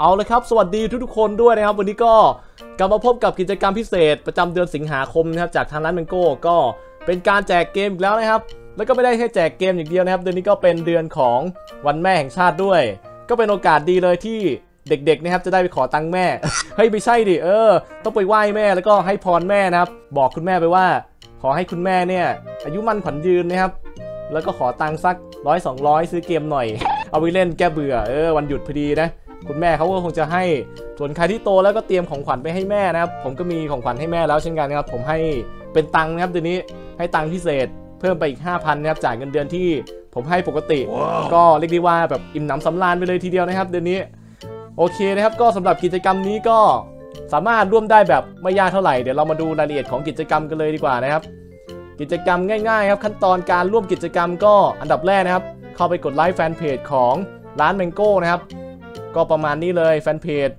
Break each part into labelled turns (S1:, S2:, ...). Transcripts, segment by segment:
S1: เอาเลยครับ สวัสดีทุกๆคนด้วยนะครับ วันนี้ก็กลับมาพบกับกิจกรรมพิเศษ ประจำเดือนสิงหาคมนะครับจากทางร้านเมนโก้ก็เป็นการแจกเกมอีกแล้วนะครับ แล้วก็ไม่ได้แค่แจกเกมอย่างเดียวนะครับ เดือนนี้ก็เป็นเดือนของวันแม่แห่งชาติด้วย ก็เป็นโอกาสดีเลยที่เด็กๆนะครับจะได้ไปขอตังค์แม่ เฮ้ยไม่ใช่ดิเออ ต้องไปไหว้แม่แล้วก็ให้พรแม่นะครับ บอกคุณแม่ไปว่า ขอให้คุณแม่เนี่ยอายุมั่นขวัญยืนนะครับแล้วก็ขอตังค์สักร้อยสองร้อยซื้อเกมหน่อย เอาไปเล่นแก้เบื่อเออวันหยุดพอดีนะ คุณแม่เขาก็คงจะให้ส่วนใครที่โตแล้วก็เตรียมของขวัญไปให้แม่นะครับ ผมก็มีของขวัญให้แม่แล้วเช่นกันนะครับ ผมให้เป็นตังค์นะครับเดือนนี้ให้ตังค์พิเศษเพิ่มไปอีก 5,000นะครับจ่ายเงินเดือนที่ผมให้ปกติก็เรียกได้ว่าแบบอิ่มหนำสำราญไปเลยทีเดียวนะครับเดือนนี้โอเคนะครับ ก็สำหรับกิจกรรมนี้ก็สามารถร่วมได้แบบไม่ยากเท่าไหร่เดี๋ยวเรามาดูรายละเอียดของกิจกรรมกันเลยดีกว่านะครับ กิจกรรมง่ายๆครับขั้นตอนการร่วมกิจกรรมก็อันดับแรกนะครับ เข้าไปกดไลค์แฟนเพจของร้านแมงโก้นะครับ ก็ประมาณนี้เลยแฟนเพจ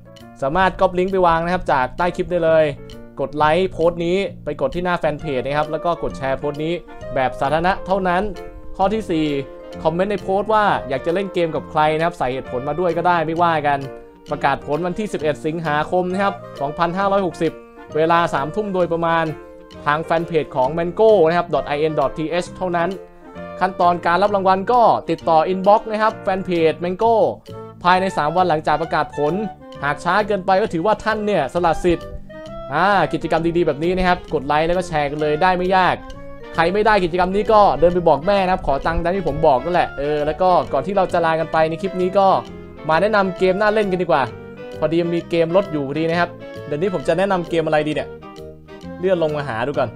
S1: สามารถก๊อปลิงก์ไปวางนะครับจากใต้คลิปได้เลย กดไลค์โพสต์นี้ไปกดที่หน้าแฟนเพจนะครับแล้วก็กดแชร์โพสต์นี้แบบสาธารณะเท่านั้น ข้อที่ 4 คอมเมนต์ในโพสต์ว่าอยากจะเล่นเกมกับใครนะครับใส่เหตุผลมาด้วยก็ได้ไม่ว่ากัน ประกาศผลวันที่ 11 สิงหาคมนะครับ2560 เวลา 3 ทุ่มโดยประมาณทางแฟนเพจของ mango นะครับ .in.th เท่านั้น ขั้นตอนการรับรางวัลก็ติดต่อ inbox นะครับแฟนเพจ mango ภายใน 3 วันหลังจากประกาศผล หากช้าเกินไปก็ถือว่าท่านเนี่ยสละสิทธิ์อ่ากิจกรรมดีๆแบบนี้นะครับ กดไลค์แล้วก็แชร์กันเลยได้ไม่ยาก ใครไม่ได้กิจกรรมนี้ก็เดินไปบอกแม่นะครับ ขอตังค์ตามที่ผมบอกนั่นแหละเออแล้วก็ก่อนที่เราจะลากันไปในคลิปนี้ก็มาแนะนำเกมน่าเล่นกันดีกว่า พอดีมีเกมลดอยู่พอดีนะครับ เดี๋ยวนี้ผมจะแนะนำเกมอะไรดีเนี่ยเลื่อนลงมาหาดูก่อน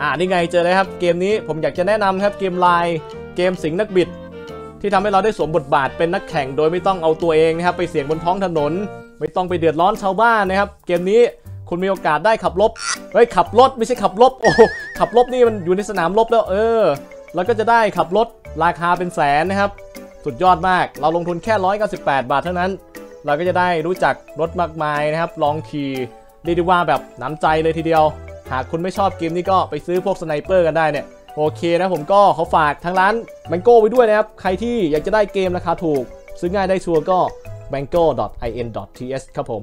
S1: อ่านี่ไงเจอเลยครับเกมนี้ผมอยากจะแนะนำครับเกมไลน์เกมสิงห์นักบิด ที่ทำให้เราได้สวมบทบาทเป็นนักแข่งโดยไม่ต้องเอาตัวเองนะครับไปเสี่ยงบนท้องถนน ไม่ต้องไปเดือดร้อนชาวบ้านนะครับ เกมนี้คุณมีโอกาสได้ขับรถเฮ้ยขับรถไม่ใช่ขับรถโอ้ขับรถนี่มันอยู่ในสนามรบแล้วเออ แล้วก็จะได้ขับรถราคาเป็นแสนนะครับ สุดยอดมากเราลงทุนแค่ 198 บาทเท่านั้น เราก็จะได้รู้จักรถมากมายนะครับลองขี่เรีด้ว่าแบบน้ำใจเลยทีเดียว หากคุณไม่ชอบเกมนี้ก็ไปซื้อพวกสไนเปอร์กันได้เนี่ย โอเคนะผมก็ขอฝากทางร้านแบงโก้ไว้ด้วยนะครับ ใครที่อยากจะได้เกมราคาถูก ซื้อง่ายได้ชัวร์ก็ mango.in.th ครับผม